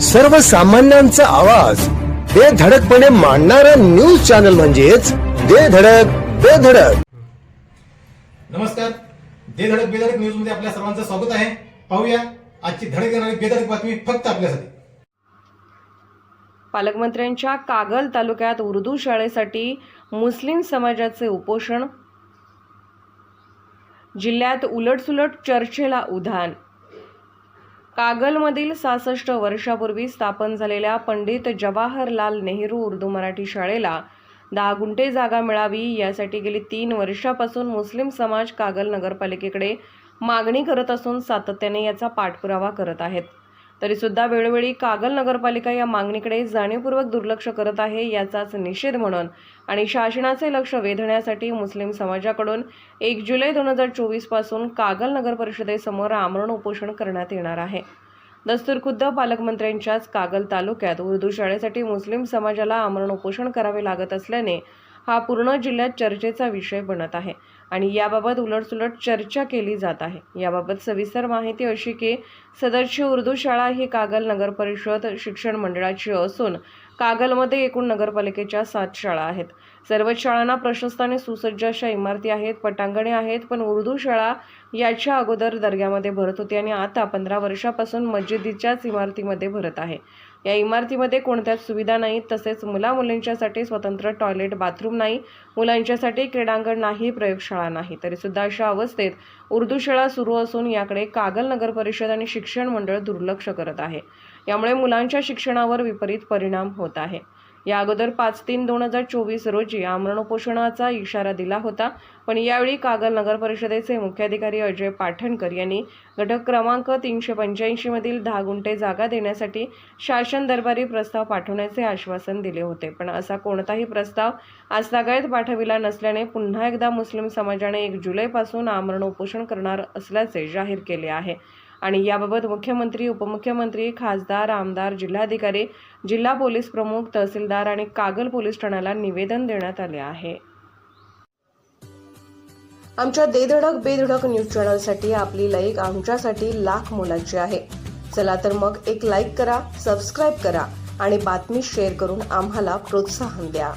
सर्वसामान्यांचा आवाज. बेधडकपणे मांडणारा न्यूज चॅनल म्हणजेच बेधडक बेधडक नमस्कार. दे धडक बेधडक न्यूजमध्ये आपल्या सर्वांचं स्वागत आहे. पाहूया आजची धडक येणारी बेधडक बातमी फक्त आपल्यासाठी. पालकमंत्र्यांच्या कागल तालुक्यात उर्दू शाळेसाठी मुस्लिम समाजाचे उपोषण. जिल्ह्यात उलटसुलट चर्चेला उधाण. कागलमधील सहासष्ट वर्षापूर्वी स्थापन झालेल्या पंडित जवाहरलाल नेहरू उर्दू मराठी शाळेला दहा गुंठे जागा मिळावी यासाठी गेली तीन वर्षापासून मुस्लिम समाज कागल नगरपालिकेकडे मागणी करत असून सातत्याने याचा पाठपुरावा करत आहेत. तरीसुद्धा वेळोवेळी कागल नगरपालिका या मागणीकडे जाणीवपूर्वक दुर्लक्ष करत आहे याचाच निषेध म्हणून. आणि शासनाचे लक्ष वेधण्यासाठी मुस्लिम समाजाकडून एक जुलै दोन हजार चोवीसपासून कागल नगर परिषदेसमोर आमरण उपोषण करण्यात येणार आहे. दस्तूर खुद्द पालकमंत्र्यांच्याच कागल तालुक्यात उर्दू शाळेसाठी मुस्लिम समाजाला आमरण उपोषण करावे लागत असल्याने हा पूर्ण जिल्ह्यात चर्चेचा विषय बनत आहे. आणि याबाबत उलटसुलट चर्चा केली जात आहे. याबाबत सविस्तर माहिती अशी की सदरची उर्दू शाळा ही कागल नगर परिषद शिक्षण मंडळाची असून कागलमध्ये एकूण नगरपालिकेच्या सात शाळा आहेत. सर्वच शाळांना प्रशस्त आणि सुसज्ज अशा इमारती आहेत पटांगणे आहेत पण उर्दू शाळा याच्या अगोदर दर्ग्यामध्ये भरत होती आणि आता पंधरा वर्षापासून मस्जिदीच्याच इमारतीमध्ये भरत आहे. या इमारतीमध्ये कोणत्याच सुविधा नाहीत तसेच मुला मुलींच्यासाठी स्वतंत्र टॉयलेट बाथरूम नाही मुलांच्यासाठी क्रीडांगण नाही प्रयोगशाळा नाही. तरीसुद्धा अशा अवस्थेत उर्दू शाळा सुरू असून याकडे कागल नगर परिषद आणि शिक्षण मंडळ दुर्लक्ष करत आहे. यामुळे मुलांच्या शिक्षणावर विपरीत परिणाम होत आहे. या अगोदर पाच तीन दोन हजार चोवीस रोजी आमरण उपोषणाचा इशारा दिला होता. पण यावेळी कागल नगर परिषदेचे मुख्याधिकारी अजय पाठणकर यांनी घटक क्रमांक तीनशे पंच्याऐंशीमधील दहा गुंठे जागा देण्यासाठी शासन दरबारी प्रस्ताव पाठवण्याचे आश्वासन दिले होते. पण असा कोणताही प्रस्ताव आज तागायत पाठविला नसल्याने पुन्हा एकदा मुस्लिम समाजाने एक जुलैपासून आमरण उपोषण करणार असल्याचे जाहीर केले आहे. आणि याबाबत मुख्यमंत्री उपमुख्यमंत्री खासदार आमदार जिल्हाधिकारी जिल्हा पोलीस प्रमुख तहसीलदार आणि कागल पोलीस ठाण्याला निवेदन देण्यात आले आहे. आमच्या देधडक बेधडक न्यूज चॅनलसाठी आपली लाईक आमच्यासाठी लाख मोलाची आहे. चला तर मग एक लाईक करा सबस्क्राईब करा आणि बातमी शेअर करून आम्हाला प्रोत्साहन द्या.